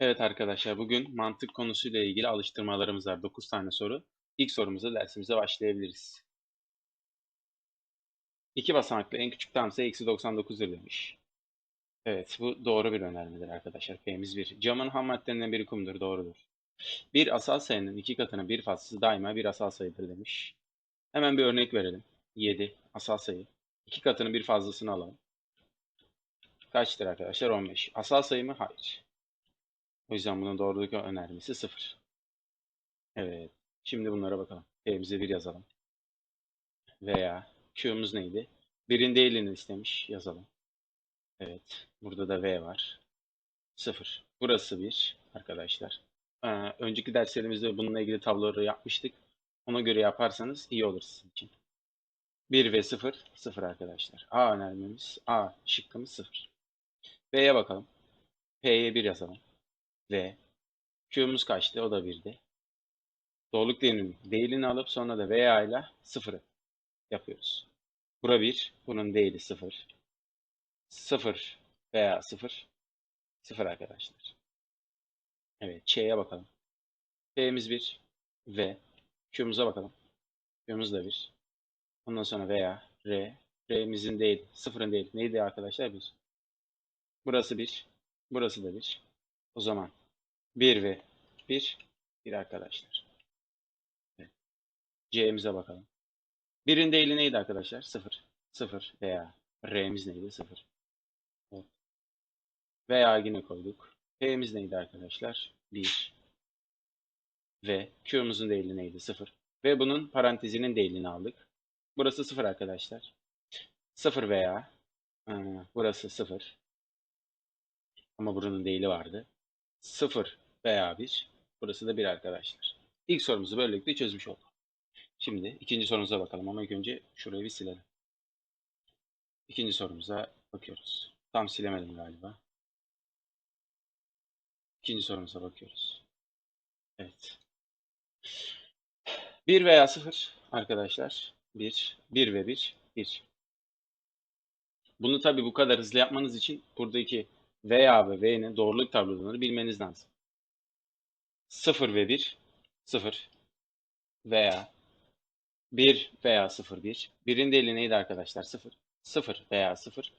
Evet arkadaşlar bugün mantık konusuyla ilgili alıştırmalarımız var. 9 tane soru. İlk sorumuza dersimize başlayabiliriz. İki basamaklı en küçük tam sayı eksi 99'dur demiş. Evet bu doğru bir önermedir arkadaşlar. P'miz 1. Camın ham maddelerinden biri kumdur. Doğrudur. Bir asal sayının iki katına bir fazlası daima bir asal sayıdır demiş. Hemen bir örnek verelim. 7 asal sayı. İki katının bir fazlasını alalım. Kaçtır arkadaşlar? 15. Asal sayı mı? Hayır. O yüzden bunun doğruluk önermesi 0. Evet. Şimdi bunlara bakalım. P'mize 1 yazalım. Veya Q'muz neydi? Birin değilini istemiş. Yazalım. Evet. Burada da V var. 0. Burası 1 arkadaşlar. Ee, önceki derslerimizde bununla ilgili tabloları yapmıştık. Ona göre yaparsanız iyi olur sizin için. 1 ve 0, 0 arkadaşlar. A önermemiz, A şıkkımız 0. B'ye bakalım. P'ye 1 yazalım. V. Q'muz kaçtı? O da 1'di. Doğruluk değerinin değilini alıp sonra da veya ile 0'ı yapıyoruz. Bura 1. Bunun değili 0. 0 veya 0. 0 arkadaşlar. Evet. Ç'ye bakalım. P'miz 1. V. Q'muza bakalım. Q'muz da 1. Ondan sonra veya R. R'mizin değil. Sıfırın değil. Neydi arkadaşlar? 1. Burası 1. Burası da 1. O zaman 1 ve 1. 1 arkadaşlar. C'mize bakalım. Birin değili neydi arkadaşlar? 0. 0 veya R'miz neydi? 0. Evet. Veya yine koyduk. P'miz neydi arkadaşlar? 1. Ve Q'muzun değili neydi? 0. Ve bunun parantezinin değilini aldık. Burası 0 arkadaşlar. 0 veya e, burası 0. Ama buranın değili vardı. 0 veya 1. Burası da 1 arkadaşlar. İlk sorumuzu böylelikle çözmüş olduk. Şimdi ikinci sorumuza bakalım ama ilk önce şurayı bir silelim. İkinci sorumuza bakıyoruz. Tam silemedim galiba. İkinci sorumuza bakıyoruz. Evet. 1 veya 0 arkadaşlar. 1, 1 ve 1, 1. Bunu tabi bu kadar hızlı yapmanız için buradaki veya ve v'nin doğruluk tablolarını bilmeniz lazım. 0 ve 1, 0 veya 1 veya 0, 1. Birin değili neydi arkadaşlar? 0. 0 veya 0,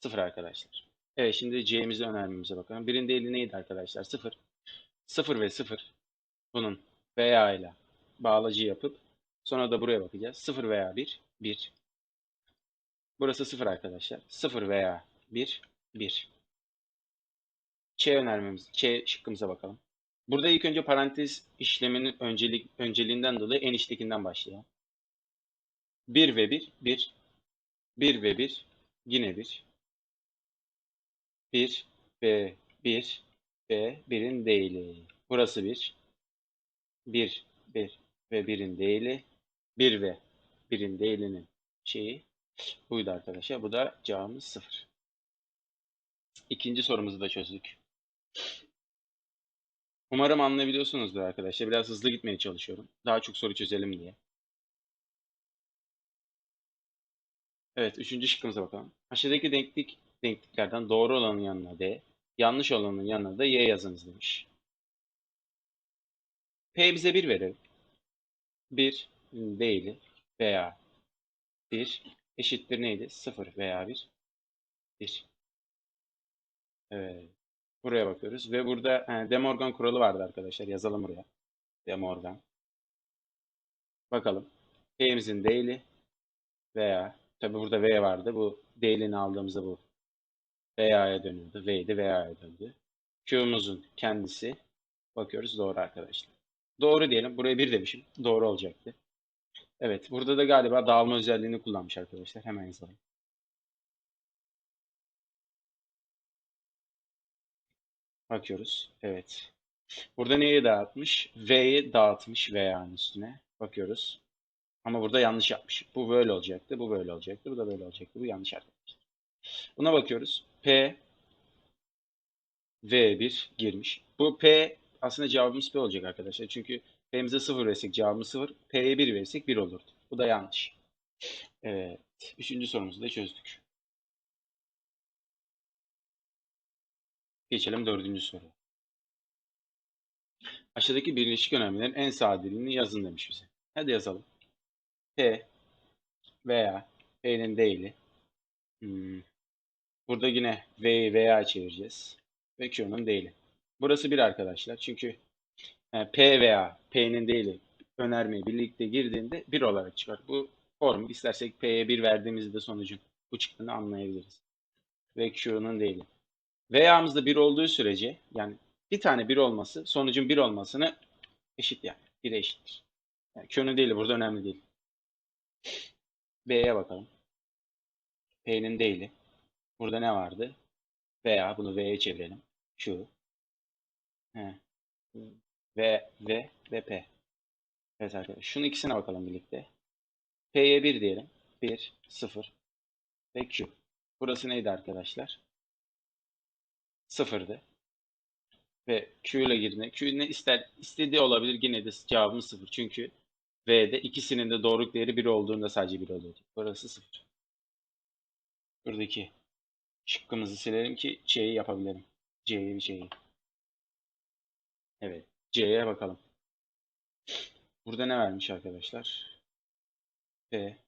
0 arkadaşlar. Evet şimdi C'mize önermemize bakalım. Birin değili neydi arkadaşlar? 0. 0 ve 0. Bunun veya ile bağlacı yapıp sonra da buraya bakacağız. 0 veya 1, 1. Burası 0 arkadaşlar. 0 veya 1, 1. Ç önermemiz, Ç şıkkımıza bakalım. Burada ilk önce parantez işleminin öncelik, önceliğinden dolayı en içtekinden başlayalım. 1 ve 1, 1. 1 ve 1, yine 1. 1 ve 1 ve 1'in değili. Burası 1. 1, 1 ve 1'in değili. 1 ve 1'in değilinin şeyi buydu arkadaşlar. Bu da cevabımız 0. İkinci sorumuzu da çözdük. Umarım anlayabiliyorsunuzdur arkadaşlar. Biraz hızlı gitmeye çalışıyorum. Daha çok soru çözelim diye. Evet, üçüncü şıkkımıza bakalım. Aşağıdaki denklik denkliklerden doğru olanın yanına D, yanlış olanın yanına da Y yazınız demiş. P bize 1 verelim. 1 değili veya 1 eşittir neydi? 0 veya 1. 1. Evet. Buraya bakıyoruz. Ve burada e, De kuralı vardı arkadaşlar. Yazalım buraya. De Morgan. Bakalım. P'mizin değili veya tabi burada V vardı. Bu değilini aldığımızda bu VA'ya dönüyordu. V'ydi VA'ya döndü. Q'muzun kendisi bakıyoruz doğru arkadaşlar. Doğru diyelim. Buraya 1 demişim. Doğru olacaktı. Evet. Burada da galiba dağılma özelliğini kullanmış arkadaşlar. Hemen yazalım. Bakıyoruz. Evet. Burada neyi dağıtmış? V'yi dağıtmış V'nin üstüne. Bakıyoruz. Ama burada yanlış yapmış. Bu böyle olacaktı. Bu böyle olacaktı. Bu da böyle olacaktı. Bu yanlış arkadaşlar. Buna bakıyoruz. P V1 girmiş. Bu P aslında cevabımız P olacak arkadaşlar. Çünkü P'mize 0 versek cevabımız 0. P'ye 1 versek 1 olurdu. Bu da yanlış. Evet. Üçüncü sorumuzu da çözdük. Geçelim dördüncü soru. Aşağıdaki birleşik önermelerin en sadeliğini yazın demiş bize. Hadi yazalım. P veya P'nin değili. Hmm. Burada yine V'yi veya çevireceğiz. Ve Q'nun değili. Burası bir arkadaşlar. Çünkü e, P veya P'nin değili önermeyi birlikte girdiğinde 1 olarak çıkar. Bu formu istersek P'ye 1 verdiğimizde sonucun bu çıktığını anlayabiliriz. Ve Q'nun değili. Veya'mızda 1 olduğu sürece yani bir tane 1 olması sonucun 1 olmasını eşit yani. 1'e eşittir. Yani Q'nun değili burada önemli değil. B'ye bakalım. P'nin değili. Burada ne vardı? Veya bunu V'ye çevirelim. Q. He. V, V ve P. Evet arkadaşlar. Şunun ikisine bakalım birlikte. P'ye 1 diyelim. 1, 0 ve Q. Burası neydi arkadaşlar? 0'dı. Ve Q ile girdiğinde Q ne ister istediği olabilir yine de cevabımız 0. Çünkü V'de ikisinin de doğruluk değeri 1 olduğunda sadece 1 oluyordu. Burası 0. Buradaki şıkkımızı silelim ki C'yi yapabilirim. C'yi bir C'yi. Evet. C'ye bakalım. Burada ne vermiş arkadaşlar? P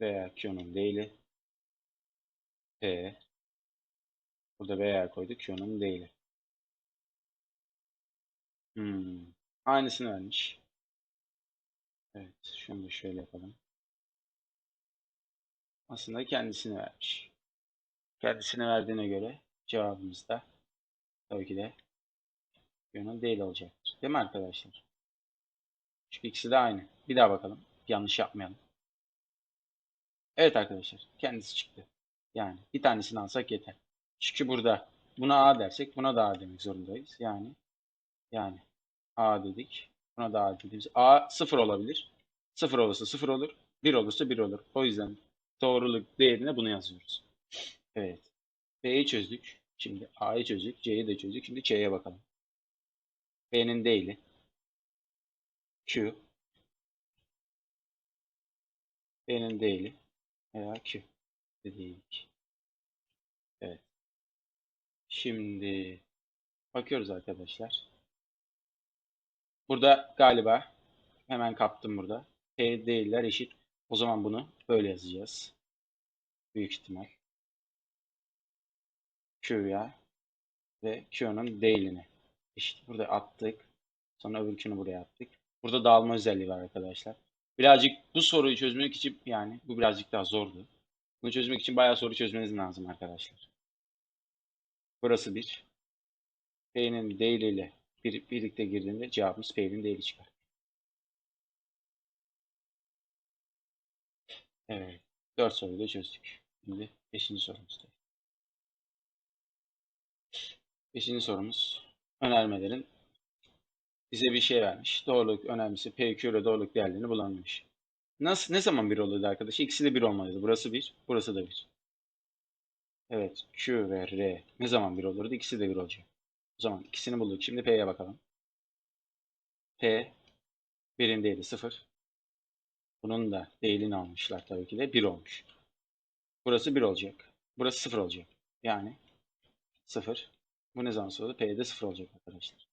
veya Q'nun değili. P. Burada veya koyduk. Q'nun değili. Hmm. Aynısını vermiş. Evet. Şunu da şöyle yapalım. Aslında kendisini vermiş. Kendisine verdiğine göre cevabımız da tabii ki de Q'nun değil olacaktır. Değil mi arkadaşlar? Çünkü ikisi de aynı. Bir daha bakalım. Yanlış yapmayalım. Evet arkadaşlar. Kendisi çıktı. Yani bir tanesini alsak yeter. Çünkü burada buna A dersek buna da A demek zorundayız. Yani yani A dedik. Buna da A dediğimiz A 0 olabilir. 0 olursa 0 olur. 1 olursa 1 olur. O yüzden doğruluk değerine bunu yazıyoruz. Evet. B'yi çözdük. Şimdi A'yı çözdük. C'yi de çözdük. Şimdi C'ye bakalım. B'nin değili. Q. B'nin değili. Veya Q. Dedik. Şimdi bakıyoruz arkadaşlar. Burada galiba hemen kaptım burada. P değiller eşit. O zaman bunu böyle yazacağız. Büyük ihtimal. Q'ya ve Q'nun değilini eşit. Burada attık. Sonra öbürkünü buraya attık. Burada dağılma özelliği var arkadaşlar. Birazcık bu soruyu çözmek için yani bu birazcık daha zordu. Bunu çözmek için bayağı soru çözmeniz lazım arkadaşlar. Burası bir. P'nin değiliyle bir, birlikte girdiğinde cevabımız P'nin değili çıkar. Evet. Dört soruyu da çözdük. Şimdi beşinci sorumuzda. Beşinci sorumuz önermelerin bize bir şey vermiş. Doğruluk önermesi PQ ile doğruluk değerlerini bulanmış. Nasıl, ne zaman bir oluyordu arkadaş? İkisi de bir olmalıydı. Burası bir, burası da bir. Evet, Q ve R ne zaman bir olurdu? İkisi de bir olacak. O zaman ikisini bulduk. Şimdi P'ye bakalım. P birin değeri 0. Bunun da değilini almışlar tabii ki de 1 olmuş. Burası 1 olacak. Burası 0 olacak. Yani 0. Bu ne zaman soruldu? P'de 0 olacak arkadaşlar.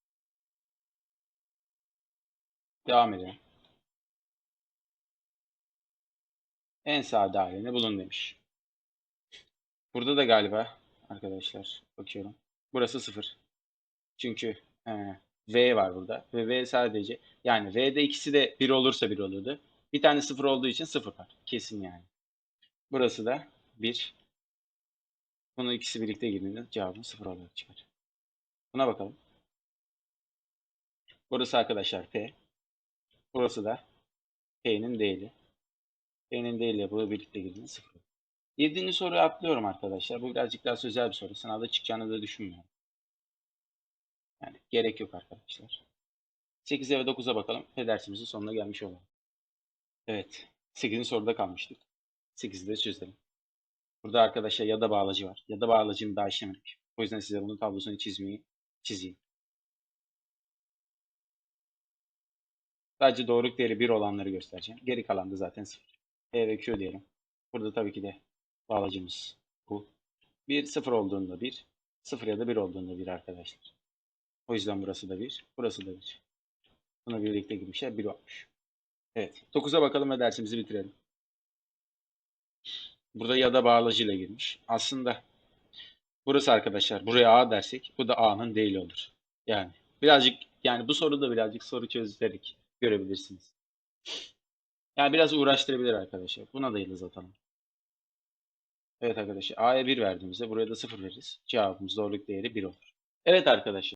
Devam edelim. En sade halini bulun demiş. Burada da galiba arkadaşlar bakıyorum. Burası 0. Çünkü e, V var burada. Ve V sadece yani V'de ikisi de 1 olursa 1 olurdu. Bir tane 0 olduğu için 0 var. Kesin yani. Burası da 1. Bunu ikisi birlikte girdiğinde cevabın 0 olarak çıkar. Buna bakalım. Burası arkadaşlar P. Burası da P'nin değili. P'nin değili bu birlikte girdiğinde 0. Yedinci soruyu atlıyorum arkadaşlar. Bu birazcık daha sözel bir soru. Sınavda çıkacağını da düşünmüyorum. Yani gerek yok arkadaşlar. 8'e ve 9'a bakalım. Ve dersimizin sonuna gelmiş olalım. Evet. 8. soruda kalmıştık. 8'i de çözelim. Burada arkadaşlar ya da bağlacı var. Ya da bağlacını daha işlemedik. O yüzden size bunun tablosunu çizmeyi çizeyim. Sadece doğruluk değeri 1 olanları göstereceğim. Geri kalan da zaten 0. E ve Q diyelim. Burada tabii ki de bağlacımız bu. 1 0 olduğunda 1, 0 ya da 1 olduğunda 1 arkadaşlar. O yüzden burası da 1, burası da 1. Buna birlikte girmişler. 1 olmuş. Evet. 9'a bakalım ve dersimizi bitirelim. Burada ya da bağlacıyla girmiş. Aslında burası arkadaşlar buraya A dersek bu da A'nın değil olur. Yani birazcık yani bu soruda birazcık soru çözerek görebilirsiniz. Yani biraz uğraştırabilir arkadaşlar. Buna da yıldız atalım. Evet arkadaşlar A'ya 1 verdiğimizde buraya da 0 veririz. Cevabımız doğruluk değeri 1 olur. Evet arkadaşlar.